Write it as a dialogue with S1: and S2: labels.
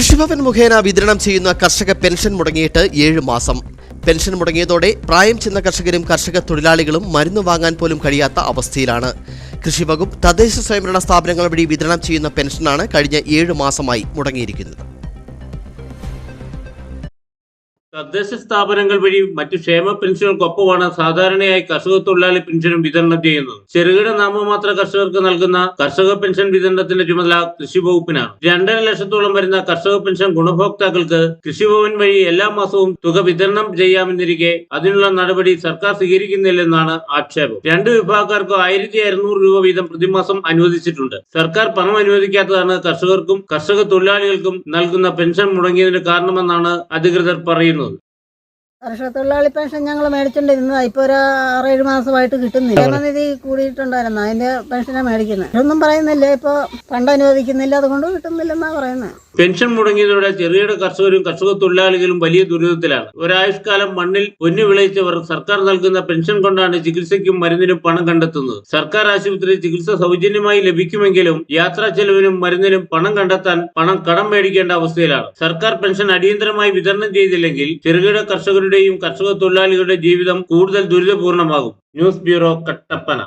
S1: കൃഷിഭവൻ മുഖേന വിതരണം ചെയ്യുന്ന കർഷക പെൻഷൻ മുടങ്ങിയിട്ട് ഏഴ് മാസം. പെൻഷൻ മുടങ്ങിയതോടെ പ്രായം ചെന്ന കർഷകരും കർഷക തൊഴിലാളികളും മരുന്ന് വാങ്ങാൻ പോലും കഴിയാത്ത അവസ്ഥയിലാണ്. കൃഷിവകുപ്പ് തദ്ദേശ സ്വയംഭരണ സ്ഥാപനങ്ങൾ വഴി വിതരണം ചെയ്യുന്ന പെൻഷനാണ് കഴിഞ്ഞ ഏഴ് മാസമായി മുടങ്ങിയിരിക്കുന്നത്.
S2: തദ്ദേശ സ്ഥാപനങ്ങൾ വഴി മറ്റു ക്ഷേമ പെൻഷനുകൾക്കൊപ്പമാണ് സാധാരണയായി കർഷക തൊഴിലാളി പെൻഷനും വിതരണം ചെയ്യുന്നത്. ചെറുകിട നാമമാത്ര കർഷകർക്ക് നൽകുന്ന കർഷക പെൻഷൻ വിതരണത്തിന്റെ ചുമതല കൃഷി വകുപ്പിനാണ്. രണ്ടര ലക്ഷത്തോളം വരുന്ന കർഷക പെൻഷൻ ഗുണഭോക്താക്കൾക്ക് കൃഷിഭവൻ വഴി എല്ലാ മാസവും തുക വിതരണം ചെയ്യാമെന്നിരിക്കെ അതിനുള്ള നടപടി സർക്കാർ സ്വീകരിക്കുന്നില്ലെന്നാണ് ആക്ഷേപം. രണ്ട് വിഭാഗക്കാർക്കും ആയിരത്തി അറുന്നൂറ് രൂപ വീതം പ്രതിമാസം അനുവദിച്ചിട്ടുണ്ട്. സർക്കാർ പണം അനുവദിക്കാത്തതാണ് കർഷകർക്കും കർഷക തൊഴിലാളികൾക്കും നൽകുന്ന പെൻഷൻ മുടങ്ങിയതിന് കാരണമെന്നാണ് അധികൃതർ പറയുന്നത്.
S3: കർഷക തൊഴിലാളി പെൻഷൻ ഞങ്ങൾ മേടിച്ചോണ്ടിരുന്നതാ. ഇപ്പൊ ഒരു ആറേഴ് മാസമായിട്ട് കിട്ടുന്നില്ല. ക്ഷേമനിധി കൂടിയിട്ടുണ്ടായിരുന്നു. അതിന്റെ പെൻഷനാണ് മേടിക്കുന്നത് ഒന്നും പറയുന്നില്ല. ഇപ്പൊ ഫണ്ട് അനുവദിക്കുന്നില്ല. അതുകൊണ്ട് കിട്ടുന്നില്ലെന്നാ പറയുന്നത്
S2: പെൻഷൻ മുടങ്ങിയതോടെ ചെറുകിട കർഷകരും കർഷക തൊഴിലാളികളും വലിയ ദുരിതത്തിലാണ്. ഒരായുഷ്കാലം മണ്ണിൽ പൊന്നു വിളയിച്ചവർ സർക്കാർ നൽകുന്ന പെൻഷൻ കൊണ്ടാണ് ചികിത്സയ്ക്കും മരുന്നിനും പണം കണ്ടെത്തുന്നത്. സർക്കാർ ആശുപത്രി ചികിത്സ സൗജന്യമായി ലഭിക്കുമെങ്കിലും യാത്രാ ചെലവിനും മരുന്നിനും പണം കണ്ടെത്താൻ പണം കടം മേടിക്കേണ്ട അവസ്ഥയിലാണ്. സർക്കാർ പെൻഷൻ അടിയന്തരമായി വിതരണം ചെയ്തില്ലെങ്കിൽ ചെറുകിട കർഷകരുടെയും കർഷക തൊഴിലാളികളുടെ ജീവിതം കൂടുതൽ ദുരിതപൂർണമാകും. News bureau Kattappana.